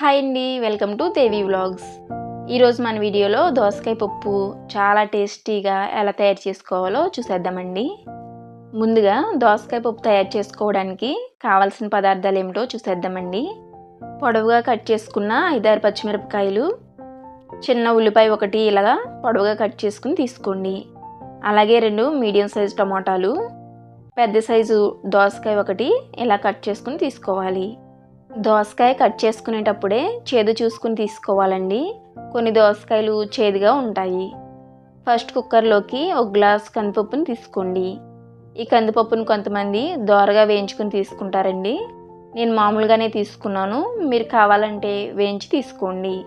Hi అండి welcome to Devi vlogs. ఈరోజు మన వీడియోలో దోసకాయ పప్పు చాలా టేస్టీగా ఎలా తయారు చేసుకోవాలో చూసేద్దామండి. ముందుగా దోసకాయ పప్పు తయారు చేసుకోవడానికి కావాల్సిన పదార్థాలు ఏమిటో చూసేద్దామండి. పొడవుగా కట్ చేసుకున్న ఐదారు పచ్చిమిరపకాయలు చిన్న ఉల్లిపాయ ఒకటి ఇలాగా పొడవుగా కట్ చేసుకుని తీసుకోండి. అలాగే రెండు మీడియం సైజు టమాటాలు పెద్ద సైజు దోసకాయ ఒకటి ఇలా కట్ చేసుకుని తీసుకోవాలి. దోసకాయ కట్ చేసుకునేటప్పుడే చేదు చూసుకుని తీసుకోవాలండి. కొన్ని దోసకాయలు చేదుగా ఉంటాయి. ఫస్ట్ కుక్కర్లోకి ఒక గ్లాస్ కందిపప్పుని తీసుకోండి. ఈ కందిపప్పును కొంతమంది దోరగా వేయించుకుని తీసుకుంటారండి. నేను మామూలుగానే తీసుకున్నాను. మీరు కావాలంటే వేయించి తీసుకోండి.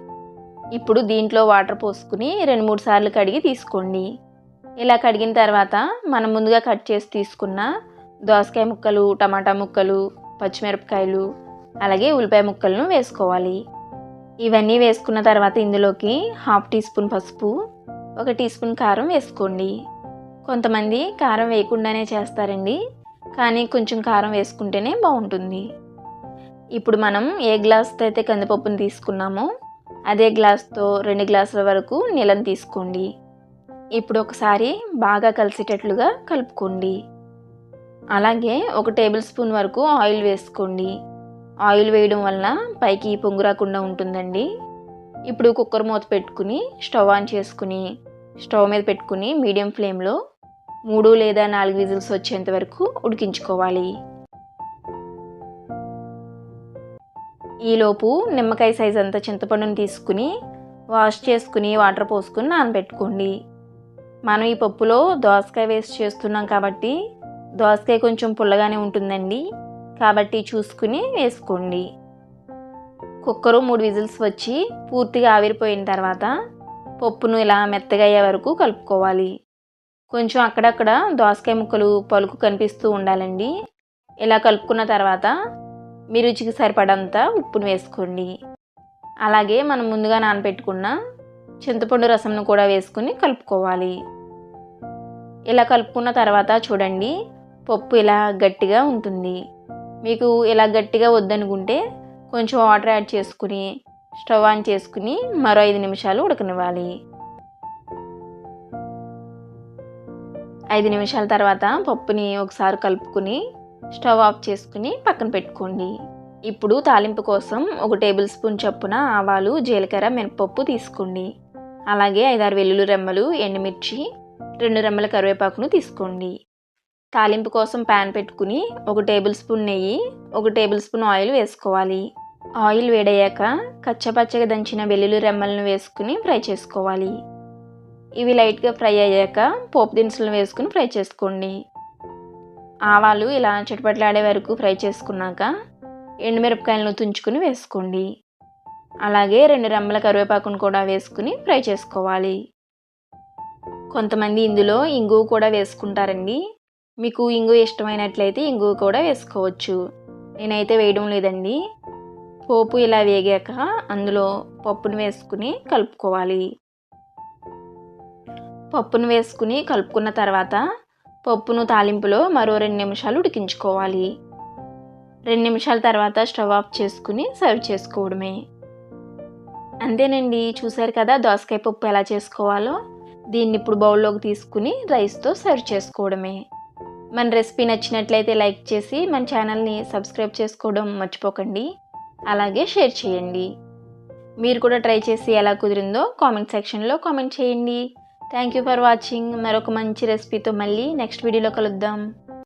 ఇప్పుడు దీంట్లో వాటర్ పోసుకుని రెండు మూడు సార్లు కడిగి తీసుకోండి. ఇలా కడిగిన తర్వాత మనం ముందుగా కట్ చేసి తీసుకున్న దోసకాయ ముక్కలు టమాటా ముక్కలు పచ్చిమిరపకాయలు అలాగే ఉల్లిపాయ ముక్కలను వేసుకోవాలి. ఇవన్నీ వేసుకున్న తర్వాత ఇందులోకి హాఫ్ టీ స్పూన్ పసుపు ఒక టీ స్పూన్ కారం వేసుకోండి. కొంతమంది కారం వేయకుండానే చేస్తారండి కానీ కొంచెం కారం వేసుకుంటేనే బాగుంటుంది. ఇప్పుడు మనం ఏ గ్లాస్తో అయితే కందిపప్పును తీసుకున్నామో అదే గ్లాస్తో రెండు గ్లాసుల వరకు నీళ్ళని తీసుకోండి. ఇప్పుడు ఒకసారి బాగా కలిసేటట్లుగా కలుపుకోండి. అలాగే ఒక టేబుల్ స్పూన్ వరకు ఆయిల్ వేసుకోండి. ఆయిల్ వేయడం వలన పైకి పొంగు రాకుండా ఉంటుందండి. ఇప్పుడు కుక్కర్ మూత పెట్టుకుని స్టవ్ ఆన్ చేసుకుని స్టవ్ మీద పెట్టుకుని మీడియం ఫ్లేమ్లో మూడు లేదా నాలుగు విజిల్స్ వచ్చేంత వరకు ఉడికించుకోవాలి. ఈలోపు నిమ్మకాయ సైజ్ అంత చింతపండుని తీసుకుని వాష్ చేసుకుని వాటర్ పోసుకుని నానబెట్టుకోండి. మనం ఈ పప్పులో దోసకాయ వేస్ట్ చేస్తున్నాం కాబట్టి దోసకాయ కొంచెం పుల్లగానే ఉంటుందండి. కాబట్టి చూసుకుని వేసుకోండి. కుక్కరు మూడు విజిల్స్ వచ్చి పూర్తిగా ఆవిరిపోయిన తర్వాత పప్పును ఇలా మెత్తగా అయ్యే వరకు కలుపుకోవాలి. కొంచెం అక్కడక్కడ దోసకాయ ముక్కలు పలుకు కనిపిస్తూ ఉండాలండి. ఇలా కలుపుకున్న తర్వాత మీ రుచికి సరిపడంత ఉప్పును వేసుకోండి. అలాగే మనం ముందుగా నానబెట్టుకున్న చింతపండు రసంను కూడా వేసుకుని కలుపుకోవాలి. ఇలా కలుపుకున్న తర్వాత చూడండి పప్పు ఇలా గట్టిగా ఉంటుంది. మీకు ఇలా గట్టిగా వద్దనుకుంటే కొంచెం వాటర్ యాడ్ చేసుకుని స్టవ్ ఆన్ చేసుకుని మరో ఐదు నిమిషాలు ఉడకనివ్వాలి. ఐదు నిమిషాల తర్వాత పప్పుని ఒకసారి కలుపుకుని స్టవ్ ఆఫ్ చేసుకుని పక్కన పెట్టుకోండి. ఇప్పుడు తాలింపు కోసం ఒక టేబుల్ స్పూన్ చొప్పున ఆవాలు జీలకర్ర మినపప్పు తీసుకోండి. అలాగే ఐదారు వెల్లుల్లి రెమ్మలు ఎండుమిర్చి రెండు రెమ్మల కరివేపాకును తీసుకోండి. తాలింపు కోసం ప్యాన్ పెట్టుకుని ఒక టేబుల్ స్పూన్ నెయ్యి ఒక టేబుల్ స్పూన్ ఆయిల్ వేసుకోవాలి. ఆయిల్ వేడయ్యాక కచ్చపచ్చగా దంచిన వెల్లుల్లి రెమ్మలను వేసుకుని ఫ్రై చేసుకోవాలి. ఇవి లైట్గా ఫ్రై అయ్యాక పోపు దినుసులను వేసుకుని ఫ్రై చేసుకోండి. ఆవాలు ఇలా చుట్టుపట్లాడే వరకు ఫ్రై చేసుకున్నాక ఎండుమిరపకాయలను తుంచుకుని వేసుకోండి. అలాగే రెండు రెమ్మల కరివేపాకును కూడా వేసుకుని ఫ్రై చేసుకోవాలి. కొంతమంది ఇందులో ఇంగువ కూడా వేసుకుంటారండి. మీకు ఇంగు ఇష్టమైనట్లయితే ఇంగు కూడా వేసుకోవచ్చు. నేనైతే వేయడం లేదండి. పోపు ఇలా వేగాక అందులో పప్పును వేసుకుని కలుపుకోవాలి. పప్పును వేసుకుని కలుపుకున్న తర్వాత పప్పును తాలింపులో మరో రెండు నిమిషాలు ఉడికించుకోవాలి. రెండు నిమిషాల తర్వాత స్టవ్ ఆఫ్ చేసుకుని సర్వ్ చేసుకోవడమే. అంతేనండి. చూసారు కదా దోసకాయ పప్పు ఎలా చేసుకోవాలో? దీన్ని ఇప్పుడు బౌల్లోకి తీసుకుని రైస్తో సర్వ్ చేసుకోవడమే. మన రెసిపీ నచ్చినట్లయితే లైక్ చేసి మన ఛానల్ని సబ్స్క్రైబ్ చేసుకోవడం మర్చిపోకండి. అలాగే షేర్ చేయండి. మీరు కూడా ట్రై చేసి ఎలా కుదిరిందో కామెంట్ సెక్షన్లో కామెంట్ చేయండి. థ్యాంక్ యూ ఫర్ వాచింగ్ మరొక మంచి రెసిపీతో మళ్ళీ నెక్స్ట్ వీడియోలో కలుద్దాం.